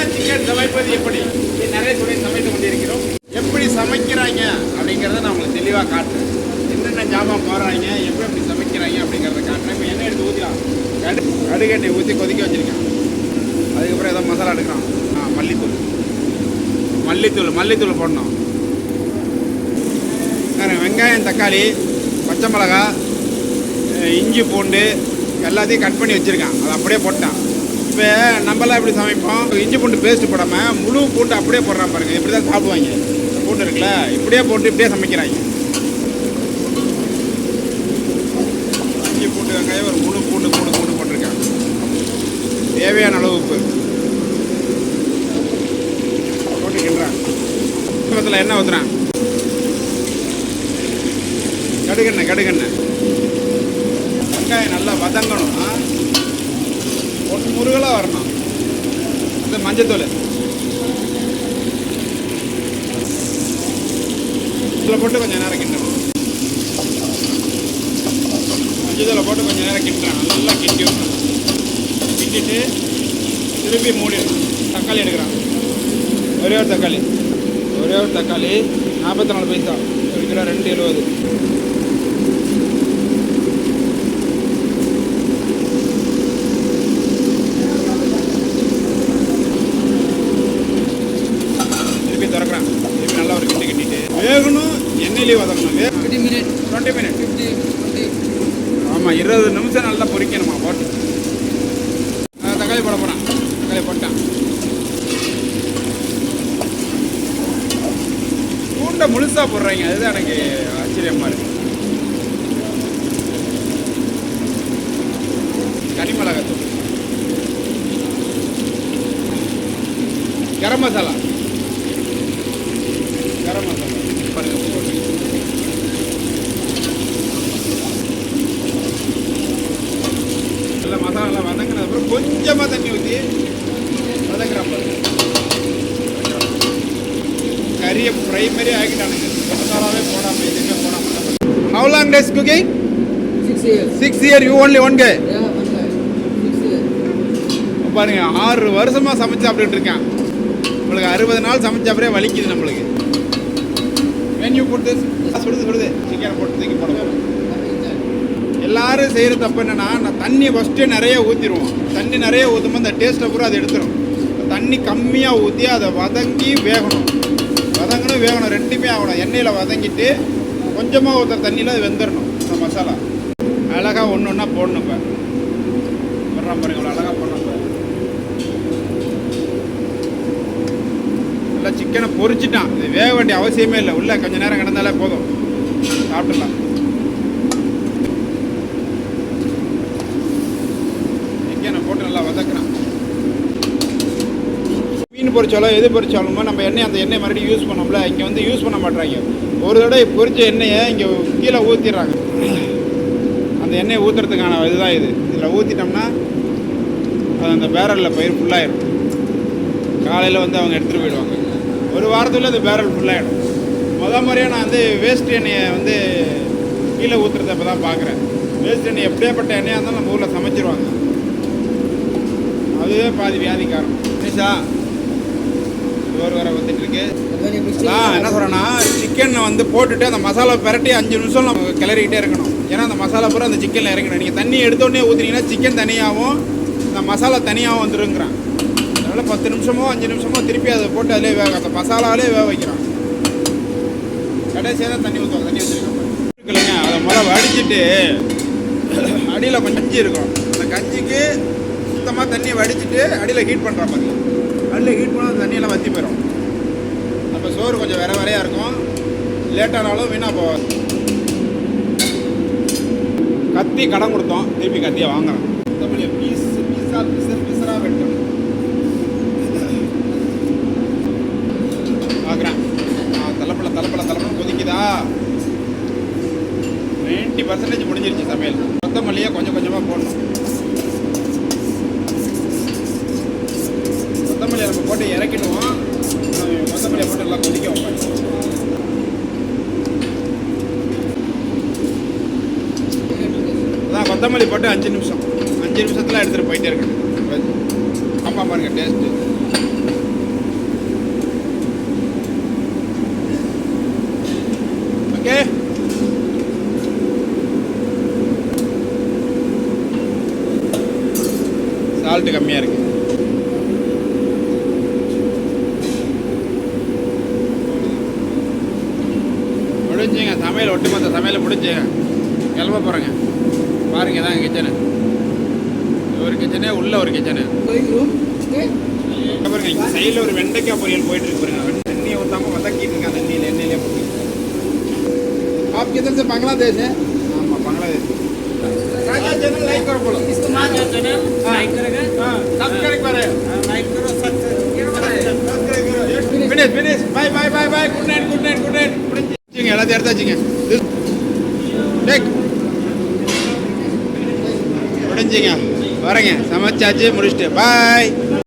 சுவையான சிக்கன் சமைப்பது எப்படி? நிறைய சுவை சமைத்து கொண்டிருக்கிறோம். எப்படி சமைக்கிறாங்க அப்படிங்கிறத நான் உங்களுக்கு தெளிவாக காட்டுறேன். என்னென்ன ஜாமான் போடுறாங்க எப்படி எப்படி சமைக்கிறாங்க அப்படிங்கிறத காட்டுறேன். இப்போ என்ன எடுத்து ஊற்றிக்கலாம் கடு கடுகு ஊற்றி கொதிக்க வச்சுருக்கேன். அதுக்கப்புறம் ஏதோ மசாலா எடுக்கிறான் ஆ மல்லித்தூள். மல்லித்தூள் மல்லித்தூள் போடணும். வேறு வெங்காயம் தக்காளி பச்சை மிளகா இஞ்சி பூண்டு எல்லாத்தையும் கட் பண்ணி வச்சுருக்கேன். அதை அப்படியே போட்டேன் இப்போ நம்மளாம் எப்படி சமைப்போம்? இஞ்சி பூண்டு பேஸ்ட் போடாமல் முழு பூண்டு அப்படியே போடுறான் பாருங்க இப்படி தான் சாப்பிடுவாங்க. பூண்டு இருக்குல்ல இப்படியே போட்டு இப்படியே சமைக்கிறாங்க. இஞ்சி பூண்டு வெங்காயம் ஒரு முழு பூண்டு மூணு பூண்டு போட்டிருக்காங்க. தேவையான அளவு உப்பு. போட்டுக்கின்றான் கிண்டுறேன் பக்கத்தில் எண்ணெய் ஊற்றுறேன் கடுகெண்ணெய் கடுகெண்ணெய். வெங்காயம் நல்லா வதங்கணும். ஆ? முருகலாக வரணும். இந்த மஞ்சத்தூள். இதில் போட்டு கொஞ்சம் நேரம் கிண்டணும். மஞ்சத்தூளை போட்டு கொஞ்சம் நேரம் கிண்டுறேன் நல்லா கிண்டி விடணும். கிண்டிட்டு திருப்பி மூடிடணும் தக்காளி எடுக்கிறான். ஒரே ஒரு தக்காளி. ஒரே ஒரு தக்காளி. நாற்பத்தி நாலு பைசா. ஒரு கிலோ ரெண்டு எழுபது திருப்பி திறக்கிறேன் திருப்பி நல்லா ஒரு கிண்டி வேகணும் எண்ணெயிலே வதங்கணும் வே 30 minutes, டுவெண்ட்டி மினிட் 50, 20. ஆமாம் இருபது நிமிஷம் நல்லா பொரிக்கணுமா போட்டு. தக்காளி போட போகிறேன் தக்காளி போட்டேன். பூண்டை முழுசாக போடுறீங்க அதுதான் எனக்கு ஆச்சரியமாக இருக்கு. கனிமிளகாத்தூள் கரம் மசாலா கரம் மசாலா பாருங்க போட்டு நல்ல மசாலா வதங்கின அப்புறம் கொஞ்சமாக தண்ணி ஊற்றி வதக்குறான் பாருங்க கறியை ஃப்ரை மாதிரி ஆக்கிட்டானுங்க மசாலாவே போடாமல் எதுவுமே போடாமல் how long days cooking. Six year you only one K. பாருங்க ஆறு வருஷமாக சமைச்சு சாப்பிட்டுட்டு இருக்கேன். உங்களுக்கு அறுபது நாள் சமைச்ச அப்புறம் வலிக்குது நம்மளுக்கு. When you put this சுடுது சுடுது சிக்கனை போட்டு தூக்கி போடுவோம் எல்லாரும் செய்கிற தப்பு என்னன்னா நான் தண்ணி ஃபஸ்ட்டு நிறைய ஊற்றிடுவோம் தண்ணி நிறைய ஊற்றும்போது அந்த டேஸ்ட்டை பூரா அதை எடுத்துரும். தண்ணி கம்மியாக ஊற்றி அதை வதங்கி வேகணும். வேகணும். ரெண்டுமே ஆகணும். எண்ணெயில் வதங்கிட்டு கொஞ்சமாக ஊற்றுற தண்ணியில் அது வெந்துடணும் இந்த மசாலா. அழகாக ஒன்று ஒன்றா போடணும் இப்போ. போடுறான் பாருங்க இவ்வளோ அழகாக போடணும் இப்போ. நல்லா சிக்கனை பொரிச்சிட்டான். இது வேக வேண்டிய அவசியமே இல்லை. உள்ளே கொஞ்ச நேரம் கிடந்தாலே போதும். சாப்பிட்டுலாம் சிக்கனை போட்டு நல்லா வதக்குறான். மீன் பொரிச்சாலும் எது பொரிச்சாலுமோ நம்ம எண்ணெய் அந்த எண்ணெய் மறுபடியும் யூஸ் பண்ணோம்ல இங்கே வந்து யூஸ் பண்ண மாட்டேறாங்க ஒரு தடவை பொறிச்ச எண்ணெயை இங்கே கீழே ஊற்றிடுறாங்க அந்த எண்ணெயை ஊற்றுறதுக்கான இதுதான் இது. இதில் ஊற்றிட்டோம்னா அது அந்த பேரலில் பயிர் ஃபுல்லாகிடும் காலையில் வந்து அவங்க எடுத்துகிட்டு போயிடுவாங்க. ஒரு வாரத்துக்குள்ளே அந்த பேரல் ஃபுல்லாகிடும் முத முறையாக நான் வந்து வேஸ்ட் எண்ணெயை வந்து கீழே ஊற்றுறத இப்போ தான் பார்க்குறேன் வேஸ்ட் எண்ணெய் எப்படியாப்பட்ட எண்ணெயாக இருந்தாலும் நம்ம ஊரில் சமைச்சிருவாங்க. அதுவே பாதி வியாதி காரணம். நிஷா ஒரு வர வந்துட்டு இருக்கு When you mix it, அதான் என்ன சொல்கிறேன்னா சிக்கனை வந்து போட்டுட்டு அந்த மசாலா பிரட்டி அஞ்சு நிமிஷம் நம்ம கிளறிக்கிட்டே இருக்கணும். ஏன்னா அந்த மசாலா பூரா அந்த சிக்கனில் இறங்கணும் நீங்கள் தண்ணி எடுத்தோடனே ஊற்றுனீங்கன்னா சிக்கன் தனியாகவும் இந்த மசாலா தனியாகவும் வந்துருங்கிறான். அதனால் பத்து நிமிஷமோ அஞ்சு நிமிஷமோ திருப்பி அதை போட்டு அதிலே வேக அந்த மசாலாவிலே வேக வைக்கிறான். கடைசியாக தான் தண்ணி ஊற்றுவாங்க தண்ணி வச்சுருக்காங்க இருக்குல்லைங்க அதை முதல்ல வடிச்சிட்டு அடியில் கொஞ்சம் கஞ்சி இருக்கும். அந்த கஞ்சிக்கு சுத்தமாக தண்ணியை வடிச்சிட்டு அடியில் ஹீட் பண்ணுற மாதிரி அடியில் ஹீட் பண்ணால் தண்ணியெல்லாம் வற்றி போயிடும் அப்போ சோறு கொஞ்சம் வேற வேறையாக இருக்கும். லேட்டானாலும் வீணாக போகாது. கத்தி கடன் கொடுத்தோம். திருப்பி கத்தியை வாங்குறோம். தமிழ் பீஸ் பீஸாக பிசர் பிசராக வெட்டணும். பார்க்குறேன் தலைப்பல தலைப்பல தலைப்பில் கொதிக்குதா? நைன்ட்டி பர்சன்டேஜ் முடிஞ்சிருச்சு சமையல். கொத்தமல்லியை கொஞ்சம் கொஞ்சமாக போடணும். நான் கொத்தமல்லி போட்டு அஞ்சு நிமிஷம். அஞ்சு நிமிஷத்தில் எடுத்துகிட்டு போயிட்டே இருக்கேன். ஆமாம் பாருங்கள் டேஸ்ட்டு ஓகே சால்ட்டு கம்மியாக இருக்குது முடிஞ்சுங்க. சமையல் ஒட்டுமொத்த சமையல் முடிஞ்சுங்க கிளம்ப போகிறேங்க பாருங்க தான் கிச்சனு ஒரு கிச்சனு உள்ள ஒரு கிச்சனு Going room. Okay. பாருங்க இங்க சைடில் ஒரு வெண்டைக்காய் பொரியல் போயிட்டு இருக்கு பாருங்க வெண்டை தண்ணியை ஊற்றாம வதக்கிட்டு இருக்காங்க தண்ணியில் எண்ணெயிலே போட்டு आप किधर से बांग्लादेश है ஆமா बांग्लादेश राजा चैनल लाइक करो बोलो राजा चैनल लाइक करेगा हाँ सब्सक्राइब करे लाइक करो सब्सक्राइब करो finish finish bye bye bye bye good night good night good night முடிஞ்சுங்க எல்லாத்தையும் எடுத்தாச்சுங்க டேக் முடிஞ்சுங்க வரேங்க. சமைச்சாச்சு முடிச்சுட்டு. பாய்